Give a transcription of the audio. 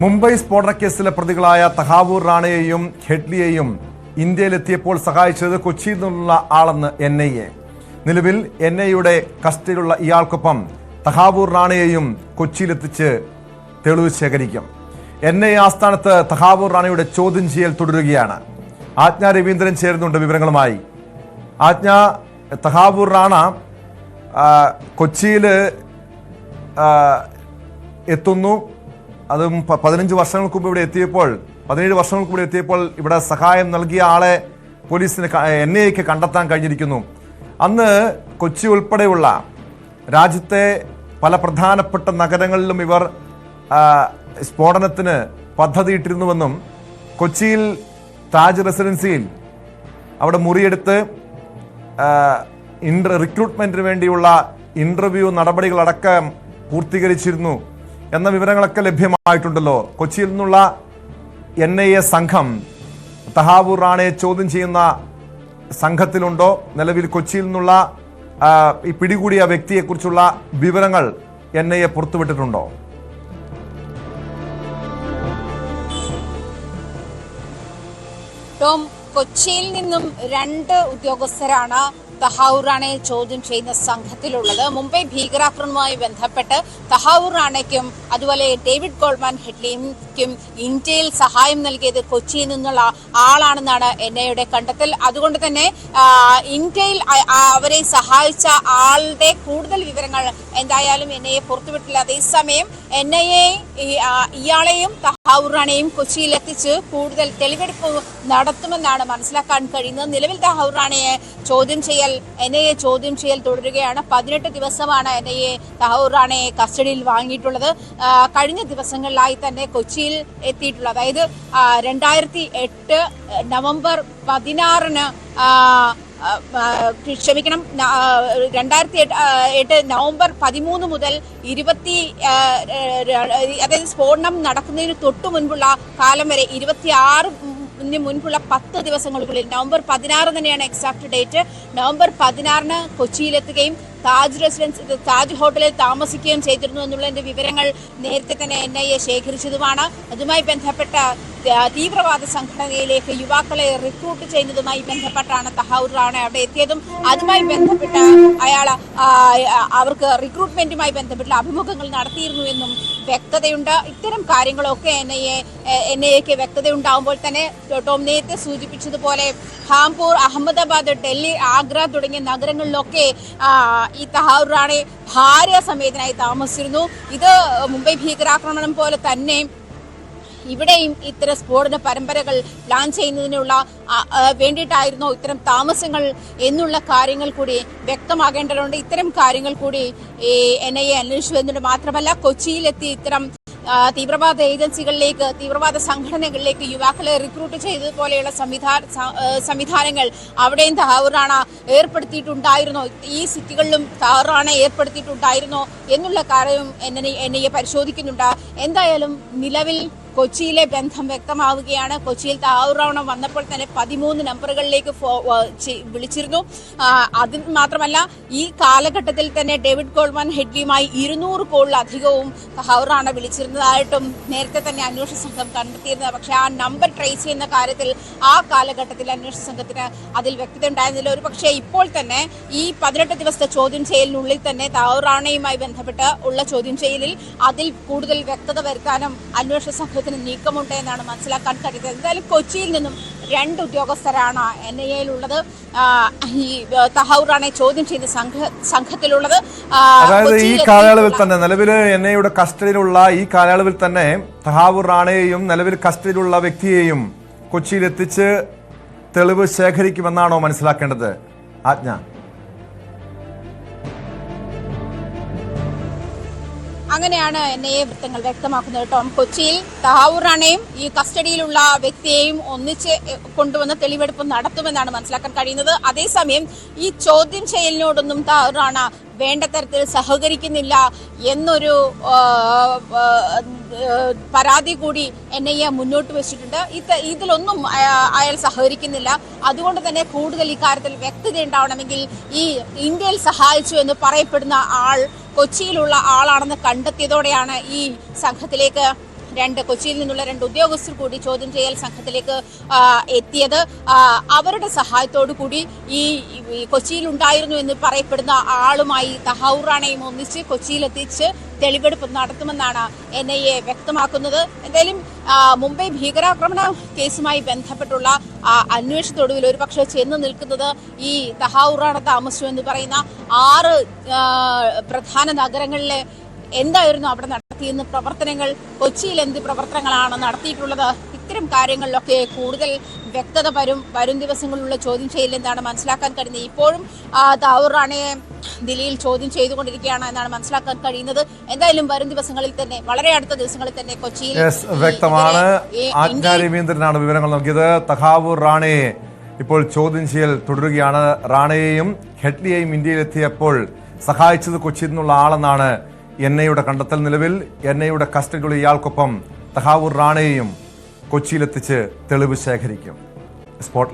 മുംബൈ സ്ഫോടന കേസിലെ പ്രതികളായ തഹാവൂർ റാണയെയും ഹെഡ്ലിയെയും ഇന്ത്യയിലെത്തിയപ്പോൾ സഹായിച്ചത് കൊച്ചിയിൽ നിന്നുള്ള ആളെന്ന് എൻ ഐ എ. നിലവിൽ എൻ ഐയുടെ കസ്റ്റഡിയിലുള്ള ഇയാൾക്കൊപ്പം തഹാവൂർ റാണയെയും കൊച്ചിയിലെത്തിച്ച് തെളിവ് ശേഖരിക്കും. എൻ ഐ ആസ്ഥാനത്ത് തഹാവൂർ റാണയുടെ ചോദ്യം ചെയ്യൽ തുടരുകയാണ്. ആജ്ഞ രവീന്ദ്രൻ ചേരുന്നുണ്ട് വിവരങ്ങളുമായി. ആജ്ഞ തഹാവൂർ റാണ കൊച്ചിയിൽ എത്തുന്നു. അതും പതിനഞ്ച് വർഷങ്ങൾക്ക് മുമ്പ് ഇവിടെ എത്തിയപ്പോൾ പതിനേഴ് വർഷങ്ങൾക്ക് മുമ്പ് എത്തിയപ്പോൾ ഇവിടെ സഹായം നൽകിയ ആളെ പോലീസിന് എൻ ഐ എക്ക് കണ്ടെത്താൻ കഴിഞ്ഞിരിക്കുന്നു. അന്ന് കൊച്ചി ഉൾപ്പെടെയുള്ള രാജ്യത്തെ പല പ്രധാനപ്പെട്ട നഗരങ്ങളിലും ഇവർ സ്ഫോടനത്തിന് പദ്ധതിയിട്ടിരുന്നുവെന്നും കൊച്ചിയിൽ താജ് റെസിഡൻസിയിൽ അവിടെ മുറിയെടുത്ത് ഇന്റർ റിക്രൂട്ട്മെന്റിന് വേണ്ടിയുള്ള ഇന്റർവ്യൂ നടപടികളടക്കം പൂർത്തീകരിച്ചിരുന്നു. എന്ന വിവരങ്ങളൊക്കെ ലഭ്യമായിട്ടുണ്ടല്ലോ. കൊച്ചിയിൽ നിന്നുള്ള എൻ ഐ എ സംഘം തഹാവൂർ റാണയെ ചോദ്യം ചെയ്യുന്ന സംഘത്തിലുണ്ടോ? നിലവിൽ കൊച്ചിയിൽ നിന്നുള്ള ഈ പിടികൂടിയ വ്യക്തിയെക്കുറിച്ചുള്ള വിവരങ്ങൾ എൻ ഐ എ പുറത്തുവിട്ടിട്ടുണ്ടോ? ടോം കൊച്ചിയിൽ നിന്നും രണ്ട് ഉദ്യോഗസ്ഥരാണ് തഹാവൂർ റാണയെ ചോദ്യം ചെയ്യുന്ന സംഘത്തിലുള്ളത്. മുംബൈ ഭീകരാക്രമണവുമായി ബന്ധപ്പെട്ട് തഹാവൂർ റാണയ്ക്കും അതുപോലെ ഡേവിഡ് ഗോൾമാൻ ഹെഡ്ലിക്കും ഇന്ത്യയിൽ സഹായം നൽകിയത് കൊച്ചിയിൽ നിന്നുള്ള ആളാണെന്നാണ് എൻ ഐയുടെ കണ്ടെത്തൽ. അതുകൊണ്ട് തന്നെ ഇന്ത്യയിൽ അവരെ സഹായിച്ച ആളുടെ കൂടുതൽ വിവരങ്ങൾ എന്തായാലും എൻ ഐ എ പുറത്തുവിട്ടില്ല. അതേസമയം എൻ ഐ എ ഇയാളെയും തഹാവൂർ കൊച്ചിയിൽ എത്തിച്ച് കൂടുതൽ തെളിവെടുപ്പ് നടത്തുമെന്നാണ് മനസ്സിലാക്കാൻ കഴിയുന്നത്. നിലവിൽ തഹാവൂർ റാണയെ ചോദ്യം ചെയ്യൽ എൻ ഐ എ ചോദ്യം ചെയ്യൽ തുടരുകയാണ്. പതിനെട്ട് ദിവസമാണ് എൻ ഐ എ തഹാവൂർ റാണയെ കസ്റ്റഡിയിൽ വാങ്ങിയിട്ടുള്ളത്. കഴിഞ്ഞ ദിവസങ്ങളിലായി തന്നെ കൊച്ചിയിൽ എത്തിയിട്ടുള്ളത്. അതായത് രണ്ടായിരത്തി എട്ട് നവംബർ പതിനാറിന് ക്ഷമിക്കണം. രണ്ടായിരത്തി എട്ട് എട്ട് നവംബർ പതിമൂന്ന് മുതൽ ഇരുപത്തി അതായത് സ്ഫോടനം നടക്കുന്നതിന് തൊട്ടു മുൻപുള്ള കാലം വരെ ഇരുപത്തി ആറ് മുൻപുള്ള പത്ത് ദിവസങ്ങൾക്കുള്ളിൽ നവംബർ പതിനാറ് തന്നെയാണ് എക്സാക്ട് ഡേറ്റ് നവംബർ പതിനാറിന് കൊച്ചിയിലെത്തുകയും താജ് റെസിഡൻസ് താജ് ഹോട്ടലിൽ താമസിക്കുകയും ചെയ്തിരുന്നു എന്നുള്ളതിന്റെ വിവരങ്ങൾ നേരത്തെ തന്നെ എൻ ഐ എ ശേഖരിച്ചതുമാണ്. അതുമായി ബന്ധപ്പെട്ട തീവ്രവാദ സംഘടനയിലേക്ക് യുവാക്കളെ റിക്രൂട്ട് ചെയ്യുന്നതുമായി ബന്ധപ്പെട്ടാണ് തഹാവൂർ അവിടെ എത്തിയതും. അതുമായി ബന്ധപ്പെട്ട അയാൾ അവർക്ക് റിക്രൂട്ട്മെന്റുമായി ബന്ധപ്പെട്ട അഭിമുഖങ്ങൾ നടത്തിയിരുന്നു എന്നും വ്യക്തതയുണ്ട്. ഇത്തരം കാര്യങ്ങളൊക്കെ N I A N I എക്ക് വ്യക്തത ഉണ്ടാകുമ്പോൾ തന്നെ ടോം നേരത്തെ സൂചിപ്പിച്ചതുപോലെ ഹാംപൂർ അഹമ്മദാബാദ് ഡൽഹി ആഗ്ര തുടങ്ങിയ നഗരങ്ങളിലൊക്കെ ഈ തഹാവൂർ റാണെ ഭാര്യ സമേതനായി താമസിച്ചിരുന്നു. ഇത് മുംബൈ ഭീകരാക്രമണം പോലെ തന്നെ ഇവിടെയും ഇത്തരം സ്ഫോടന പരമ്പരകൾ പ്ലാൻ ചെയ്യുന്നതിനുള്ള വേണ്ടിയിട്ടായിരുന്നോ ഇത്തരം താമസങ്ങൾ എന്നുള്ള കാര്യങ്ങൾ കൂടി വ്യക്തമാകേണ്ടതുണ്ട്. ഇത്തരം കാര്യങ്ങൾ കൂടി എൻ ഐ എ അന്വേഷിച്ചു എന്നിട്ട് മാത്രമല്ല കൊച്ചിയിലെത്തി ഇത്തരം തീവ്രവാദ ഏജൻസികളിലേക്ക് തീവ്രവാദ സംഘടനകളിലേക്ക് യുവാക്കളെ റിക്രൂട്ട് ചെയ്തതുപോലെയുള്ള ആ, സംവിധാനങ്ങൾ അവിടെയും തഹാവൂറാണ് ഏർപ്പെടുത്തിയിട്ടുണ്ടായിരുന്നോ. ഈ സിറ്റികളിലും തഹാവൂറാണ് ഏർപ്പെടുത്തിയിട്ടുണ്ടായിരുന്നോ എന്നുള്ള കാര്യം എന്നെ എന്നെ പരിശോധിക്കുന്നുണ്ട്. എന്തായാലും നിലവിൽ കൊച്ചിയിലെ ബന്ധം വ്യക്തമാവുകയാണ്. കൊച്ചിയിൽ താവൂറവണം വന്നപ്പോൾ തന്നെ പതിമൂന്ന് നമ്പറുകളിലേക്ക് വിളിച്ചിരുന്നു. അത് മാത്രമല്ല ഈ കാലഘട്ടത്തിൽ തന്നെ ഡേവിഡ് കോൾമൻ ഹെഡ്ലിയുമായി ഇരുന്നൂറ് കോളിലധികവും ഹൗറാണ് വിളിച്ചിരുന്നതായിട്ടും നേരത്തെ തന്നെ അന്വേഷണ സംഘം കണ്ടെത്തിയിരുന്നത്. പക്ഷേ ആ നമ്പർ ട്രേസ് ചെയ്യുന്ന കാര്യത്തിൽ ആ കാലഘട്ടത്തിൽ അന്വേഷണ സംഘത്തിന് അതിൽ വ്യക്തത ഉണ്ടായിരുന്നില്ല. ഒരു പക്ഷേ ഇപ്പോൾ തന്നെ ഈ പതിനെട്ട് ദിവസത്തെ ചോദ്യം ചെയ്യലിനുള്ളിൽ തന്നെ താവൂറാണയുമായി ബന്ധപ്പെട്ട് ഉള്ള ചോദ്യം ചെയ്യലിൽ അതിൽ കൂടുതൽ വ്യക്തത വരുത്താനും അന്വേഷണ സംഘത്തിന് നീക്കമുണ്ട് എന്നാണ് മനസ്സിലാക്കാൻ കഴിയുന്നത്. എന്തായാലും കൊച്ചിയിൽ നിന്നും രണ്ട് ഉദ്യോഗസ്ഥരാണ് എൻ ഐ എയിലുള്ളത്. ഈ തഹൗറാണെ ചോദ്യം ചെയ്ത സംഘ സംഘത്തിലുള്ളത്. അതായത് ഈ കാലയളവിൽ തന്നെ നിലവിൽ എൻ ഐയുടെ കസ്റ്റഡിയിലുള്ള ഈ കാലയളവിൽ തന്നെ തഹാവൂർ റാണയെയും നിലവിൽ കസ്റ്റഡിയിലുള്ള വ്യക്തിയെയും കൊച്ചിയിൽ എത്തിച്ച് തെളിവ് ശേഖരിക്കുമെന്നാണോ മനസ്സിലാക്കേണ്ടത്? ആജ്ഞ. അങ്ങനെയാണ് എൻ ഐ എ വൃത്തങ്ങൾ വ്യക്തമാക്കുന്നത് കേട്ടോ. കൊച്ചിയിൽ തഹാവൂർ റാണയും ഈ കസ്റ്റഡിയിലുള്ള വ്യക്തിയെയും ഒന്നിച്ച് കൊണ്ടുവന്ന് തെളിവെടുപ്പ് നടത്തുമെന്നാണ് മനസ്സിലാക്കാൻ കഴിയുന്നത്. അതേസമയം ഈ ചോദ്യം ചെയ്യലിനോടൊന്നും തഹാവൂർ റാണ വേണ്ട തരത്തിൽ സഹകരിക്കുന്നില്ല എന്നൊരു പരാതി കൂടി എൻ ഐ എ മുന്നോട്ട് വെച്ചിട്ടുണ്ട്. ഇത് ഇതിലൊന്നും അയാൾ സഹകരിക്കുന്നില്ല. അതുകൊണ്ട് തന്നെ കൂടുതൽ ഇക്കാര്യത്തിൽ വ്യക്തത ഉണ്ടാവണമെങ്കിൽ ഈ ഇന്ത്യയിൽ സഹായിച്ചു എന്ന് പറയപ്പെടുന്ന ആൾ കൊച്ചിയിലുള്ള ആളാണെന്ന് കണ്ടെത്തിയതോടെയാണ് ഈ സംഘത്തിലേക്ക് രണ്ട് കൊച്ചിയിൽ നിന്നുള്ള രണ്ട് ഉദ്യോഗസ്ഥർ കൂടി ചോദ്യം ചെയ്യൽ സംഘത്തിലേക്ക് എത്തിയത്. അവരുടെ സഹായത്തോടു കൂടി ഈ കൊച്ചിയിൽ ഉണ്ടായിരുന്നു എന്ന് പറയപ്പെടുന്ന ആളുമായി തഹൌർ റാണയും ഒന്നിച്ച് കൊച്ചിയിലെത്തിച്ച് തെളിവെടുപ്പ് നടത്തുമെന്നാണ് എൻ ഐ എ വ്യക്തമാക്കുന്നത്. എന്തായാലും മുംബൈ ഭീകരാക്രമണ കേസുമായി ബന്ധപ്പെട്ടുള്ള ഒരു ഒരുപക്ഷെ ചെന്ന് നിൽക്കുന്നത് ഈ തഹാവുറാണ് താമസിച്ചു എന്ന് പറയുന്ന ആറ് പ്രധാന നഗരങ്ങളിലെ എന്തായിരുന്നു അവിടെ നടത്തിയെന്ന് പ്രവർത്തനങ്ങൾ? കൊച്ചിയിൽ എന്ത് പ്രവർത്തനങ്ങളാണ് നടത്തിയിട്ടുള്ളത്? ഇത്തരം കാര്യങ്ങളിലൊക്കെ കൂടുതൽ വ്യക്തത വരും വരും ദിവസങ്ങളിലുള്ള ചോദ്യം ചെയ്യൽ എന്താണ് മനസ്സിലാക്കാൻ കഴിയുന്നത്? ഇപ്പോഴും താവൂർ റാണയെ ദില്ലിയിൽ ചോദ്യം ചെയ്തുകൊണ്ടിരിക്കുകയാണ് എന്നാണ് മനസ്സിലാക്കാൻ കഴിയുന്നത്. എന്തായാലും വരും ദിവസങ്ങളിൽ തന്നെ വളരെ അടുത്ത ദിവസങ്ങളിൽ തന്നെ കൊച്ചിയിൽ വ്യക്തമാണ്. ഈ രവീന്ദ്രനാണ് വിവരങ്ങൾ നൽകിയത്. തഹാവൂർ റാണയെ ഇപ്പോൾ ചോദ്യം ചെയ്യൽ തുടരുകയാണ്. റാണയെയും ഹെഡ്ലിയെയും ഇന്ത്യയിലെത്തിയപ്പോൾ സഹായിച്ചത് കൊച്ചിയിൽ നിന്നുള്ള ആളെന്നാണ് എൻ ഐയുടെ കണ്ടെത്തൽ നിലവിൽ. എൻ ഐയുടെ കസ്റ്റഡിയുള്ള ഇയാൾക്കൊപ്പം തഹാവൂർ റാണയെയും കൊച്ചിയിലെത്തിച്ച് തെളിവ് ശേഖരിക്കും. സ്പോട്ട്